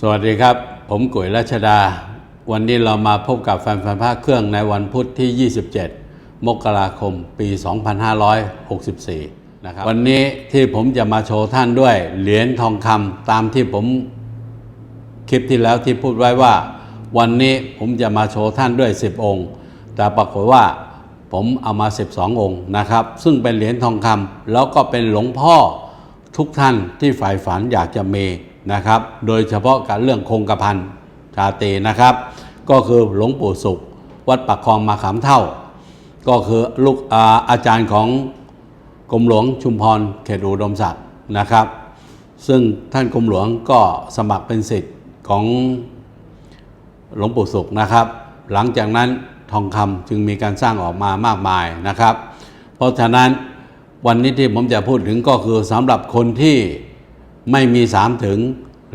สวัสดีครับ ผมกุยรัชดา วันนี้เรามาพบกับแฟนฟันภาคเครื่องในวันพุธที่ 27 มกราคมปี 2564 นะครับ วันนี้ที่ผมจะมาโชว์ท่านด้วย เหรียญทองคำตามที่ผมคลิปที่แล้วที่พูดไว้ว่า วันนี้ผมจะมาโชว์ท่านด้วย 10 องค์ แต่ปรากฏว่าผมเอามา 12 องค์นะครับ ซึ่งเป็นเหรียญทองคำแล้วก็เป็นหลวงพ่อทุกท่านที่ฝ่ายฝันอยากจะมี นะครับ โดยเฉพาะการเรื่องคงกระพันชาเตนะครับ ก็คือหลวงปู่สุข วัดปักคลองมาขามเท่า ก็คือลูกอาอาจารย์ของกรมหลวงชุมพรเขตอุดมศักดิ์นะครับ ซึ่งท่านกรมหลวงก็สมัครเป็นสิทธิ์ของหลวงปู่สุขนะครับ หลังจากนั้นทองคำจึงมีการสร้างออกมามากมายนะครับ เพราะฉะนั้นวันนี้ที่ผมจะพูดถึงก็คือสำหรับคนที่ ไม่มีสามถึง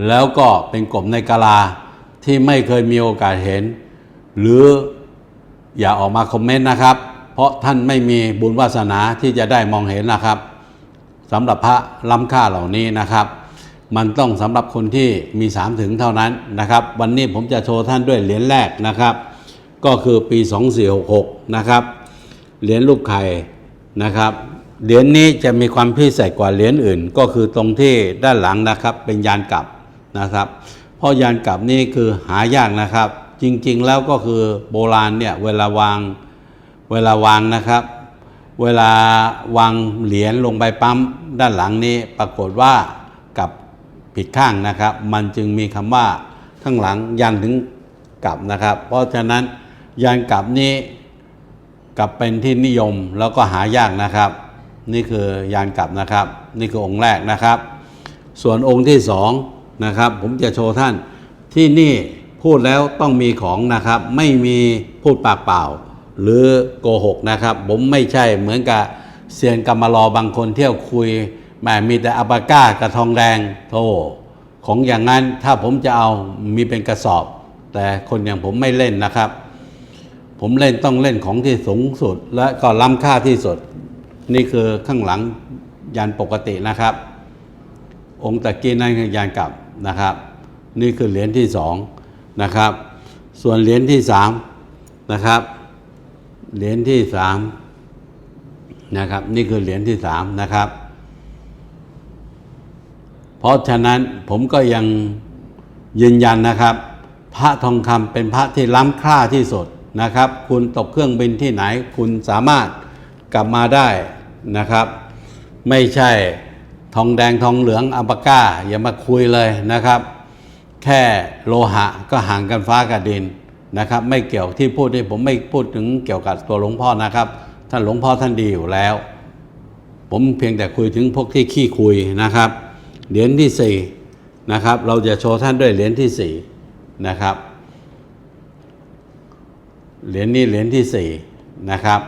แล้วก็เป็นกบในกะลาที่ไม่เคยมีโอกาสเห็น หรืออย่าออกมาคอมเมนต์นะครับ เพราะท่านไม่มีบุญวาสนาที่จะได้มองเห็นนะครับสำหรับพระล้ำค่าเหล่านี้นะครับ มันต้องสำหรับคนที่มีสามถึงเท่านั้นนะครับ วันนี้ผมจะโชว์ท่านด้วยเหรียญแรกนะครับ ก็คือปี 2466 นะครับเหรียญรูปไข่นะครับ เหรียญนี้จะมีความพิเศษกว่าเหรียญอื่น ก็คือตรงที่ด้านหลังนะครับ เป็นยานกลับนะครับ เพราะยานกลับนี่คือหายากนะครับ จริงๆแล้วก็คือโบราณเนี่ยเวลาวางเวลาวางนะครับ เวลาวางเหรียญลงไปปั๊มด้านหลังนี้ปรากฏว่ากลับผิดข้างนะครับ มันจึงมีคำว่าข้างหลังยันถึงกลับนะครับ เพราะฉะนั้นยานกลับนี้กลับเป็นที่นิยมแล้วก็หายากนะครับ นี่คือยานกลับนะครับ นี่คือองค์แรกนะครับ ส่วนองค์ที่สองนะครับ ผมจะโชว์ท่านที่นี่พูดแล้วต้องมีของนะครับ ไม่มีพูดปากเปล่า หรือโกหกนะครับ ผมไม่ใช่เหมือนกับเซียนกรรมลอบางคนเที่ยวคุยแหมมีแต่อัปาก้ากับทองแดงโธ่ของอย่างนั้นถ้าผมจะเอามีเป็นกระสอบ แต่คนอย่างผมไม่เล่นนะครับ ผมเล่นต้องเล่นของที่สูงสุดและก็ล้ำค่าที่สุด นี่คือข้างหลังยันปกตินะครับ องค์ตะกี้นั่นคือยานกลับนะครับ นี่คือเหรียญที่สองนะครับ ส่วนเหรียญที่สามนะครับ เหรียญที่สามนะครับ นี่คือเหรียญที่สามนะครับ เพราะฉะนั้นผมก็ยังยืนยันนะครับ พระทองคำเป็นพระที่ล้ำค่าที่สุดนะครับ คุณตกเครื่องบินที่ไหน คุณสามารถ กลับมาได้นะครับ ไม่ใช่ทองแดงทองเหลืองอัปปาก้า อย่ามาคุยเลยนะครับ แค่โลหะก็ห่างกันฟ้ากับดินนะครับ ไม่เกี่ยวที่พูดนี่ผมไม่พูดถึงเกี่ยวกับตัวหลวงพ่อนะครับ ท่านหลวงพ่อท่านดีอยู่แล้ว ผมเพียงแต่คุยถึงพวกที่ขี้คุยนะครับเหรียญที่สี่นะครับ เราจะโชว์ท่านด้วยเหรียญที่สี่นะครับเหรียญนี้เหรียญที่สี่นะครับ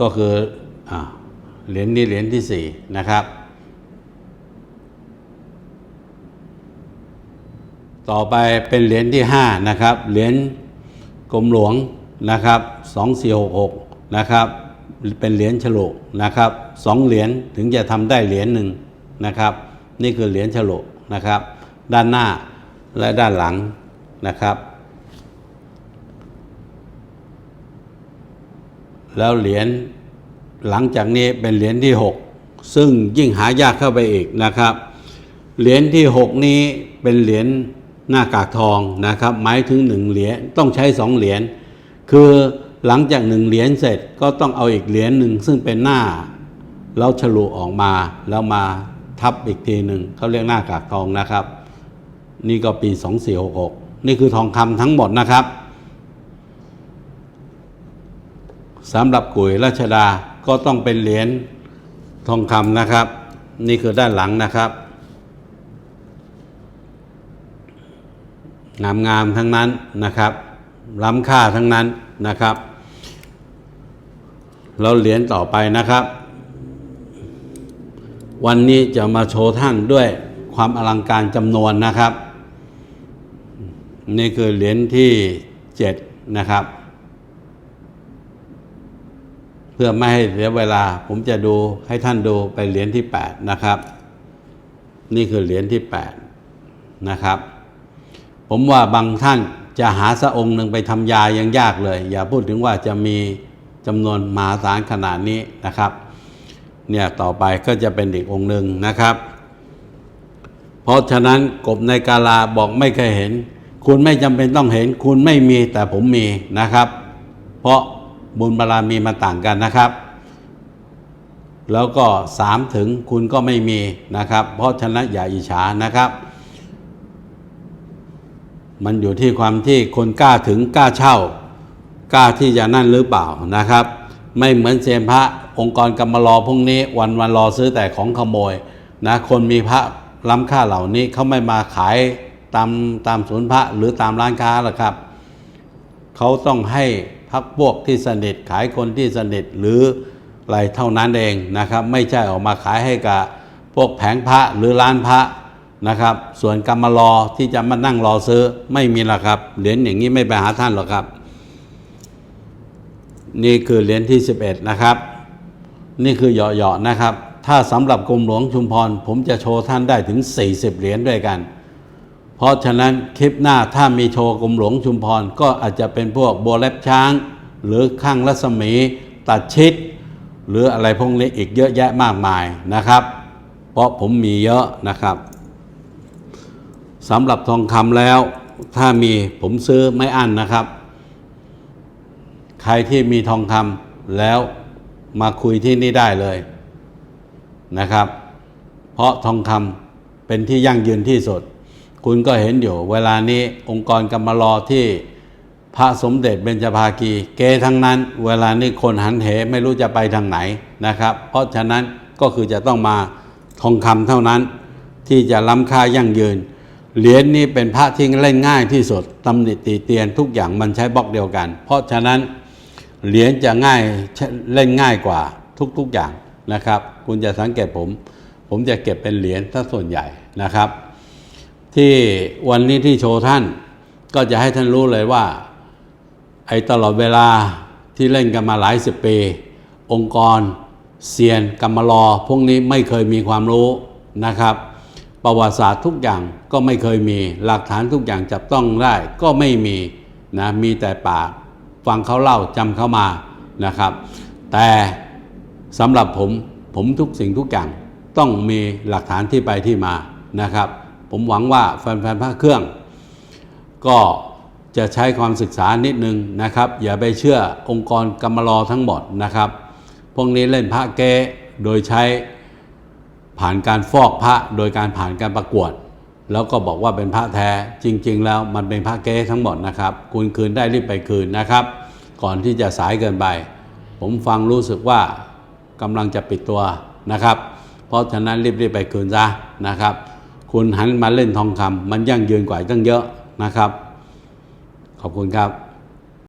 ก็คืออเหรียญนี้เหรียญที่สี่นะครับ ต่อไปเป็นเหรียญที่ห้านะครับ เหรียญกรมหลวงนะครับสองสี่หกหกนะครับ เป็นเหรียญฉลุนะครับสองเหรียญถึงจะทำได้เหรียญหนึ่งนะครับ นี่คือเหรียญฉลุนะครับ ด้านหน้าและด้านหลังนะครับ แล้วเหรียญหลังจากนี้เป็นเหรียญที่ 6 ซึ่งยิ่งหายากเข้าไปอีกนะครับ เหรียญที่ 6 นี้เป็นเหรียญหน้ากากทองนะครับ หมายถึงหนึ่งเหรียญต้องใช้สองเหรียญคือหลังจากหนึ่งเหรียญเสร็จก็ต้องเอาอีกเหรียญหนึ่งซึ่งเป็นหน้าแล้วฉลุออกมาแล้วมาทับอีกทีหนึ่งเขาเรียกหน้ากากทองนะครับ นี่ก็ปี 2466 นี่คือทองคำทั้งหมดนะครับ สำหรับกุยราชดาก็ต้องเป็นเหรียญทองคำนะครับ นี่คือด้านหลังนะครับ งามงามๆทั้งนั้นนะครับ ล้ำค่าทั้งนั้นนะครับ เราเหรียญต่อไปนะครับ วันนี้จะมาโชว์ท่านด้วยความอลังการจำนวนนะครับ นี่คือเหรียญที่เจ็ดนะครับ เพื่อไม่ให้เสียเวลา ผมจะดูให้ท่านดูไปเหรียญที่ 8 นะครับ นี่คือเหรียญที่แปดนะครับ ผมว่าบางท่านจะหาสักองค์หนึ่งไปทำยายังยากเลย อย่าพูดถึงว่าจะมีจำนวนมหาศาลขนาดนี้นะครับ เนี่ยต่อไปก็จะเป็นอีกองค์หนึ่งนะครับ เพราะฉะนั้นกบในกาลาบอกไม่เคยเห็น คุณไม่จำเป็นต้องเห็น คุณไม่มีแต่ผมมีนะครับ เพราะ บุญบารรมีมันต่างกันนะครับ แล้วก็สามถึงคุณก็ไม่มีนะครับ เพราะฉะนั้นอย่าอิจฉานะครับ มันอยู่ที่ความที่คนกล้าถึงกล้าเช่ากล้าที่จะนั่นหรือเปล่านะครับ ไม่เหมือนเซียนพระองค์กรกรรมรอพวกนี้วันวันรอซื้อแต่ของขโมยนะคนมีพระล้ำค่าเหล่านี้เขาไม่มาขายตามตามศูนย์พระหรือตามร้านค้าหรอกครับ เขาต้องให้ พักพวกที่สนิทขายคนที่สนิทหรืออะไรเท่านั้นเองนะครับ ไม่ใช่ออกมาขายให้กับพวกแผงพระหรือร้านพระนะครับ ส่วนกรรมรอที่จะมานั่งรอซื้อไม่มีหรอกครับ เหรียญอย่างนี้ไม่ไปหาท่านหรอกครับ นี่คือเหรียญที่ 11 นะครับ นี่คือเหยาะๆนะครับ ถ้าสำหรับกรมหลวงชุมพร ผมจะโชว์ท่านได้ถึง 40 เหรียญด้วยกัน เพราะฉะนั้นคลิปหน้าถ้ามีโชว์กรมหลวงชุมพร ก็อาจจะเป็นพวกโบวเล็บช้าง หรือข้างรัศมี ตัดชิด หรืออะไรพวกนี้อีกเยอะแยะมากมายนะครับ เพราะผมมีเยอะนะครับสำหรับทองคำแล้ว ถ้ามีผมซื้อไม่อั้นนะครับ ใครที่มีทองคำแล้วมาคุยที่นี่ได้เลยนะครับ เพราะทองคำเป็นที่ยั่งยืนที่สุด คุณก็เห็นอยู่ เวลานี้องค์กรกรรมรอที่พระสมเด็จเบญจภาคีเกทั้งนั้น เวลานี้คนหันเหไม่รู้จะไปทางไหนนะครับ เพราะฉะนั้นก็คือจะต้องมาทองคำเท่านั้น ที่จะล้ำค่ายั่งยืน เหรียญนี้เป็นพระที่เล่นง่ายที่สุดตำหนิตีเตียนทุกอย่างมันใช้บล็อกเดียวกัน เพราะฉะนั้นเหรียญจะง่ายเล่นง่ายกว่าทุกๆอย่างนะครับ คุณจะสังเกตผม ผมจะเก็บเป็นเหรียญถ้าส่วนใหญ่นะครับ ที่วันนี้ที่โชว์ท่าน ก็จะให้ท่านรู้เลยว่า ไอ้ตลอดเวลาที่เล่นกันมาหลายสิบปี องค์กรเซียนกรรมลอพวกนี้ไม่เคยมีความรู้นะครับ ประวัติศาสตร์ทุกอย่างก็ไม่เคยมีหลักฐานทุกอย่างจับต้องได้ก็ไม่มีนะมีแต่ปากฟังเขาเล่าจำเขามานะครับ แต่สำหรับผมผมทุกสิ่งทุกอย่างต้องมีหลักฐานที่ไปที่มานะครับ ผมหวังว่าแฟนๆพระเครื่อง ก็จะใช้ความศึกษานิดนึงนะครับ อย่าไปเชื่อองค์กรกรรมรอทั้งหมดนะครับ พวกนี้เล่นพระเก๊โดยใช้ผ่านการฟอกพระโดยการผ่านการประกวด แล้วก็บอกว่าเป็นพระแท้จริง ๆ แล้วมันเป็นพระเก๊ทั้งหมดนะครับ คุณคืนได้รีบไปคืนนะครับ ก่อนที่จะสายเกินไป ผมฟังรู้สึกว่ากำลังจะปิดตัวนะครับ เพราะฉะนั้นรีบๆไปคืนซะนะครับ คุณหันมาเล่นทองคำมันยั่งยืนกว่าตั้งเยอะนะครับ ขอบคุณครับ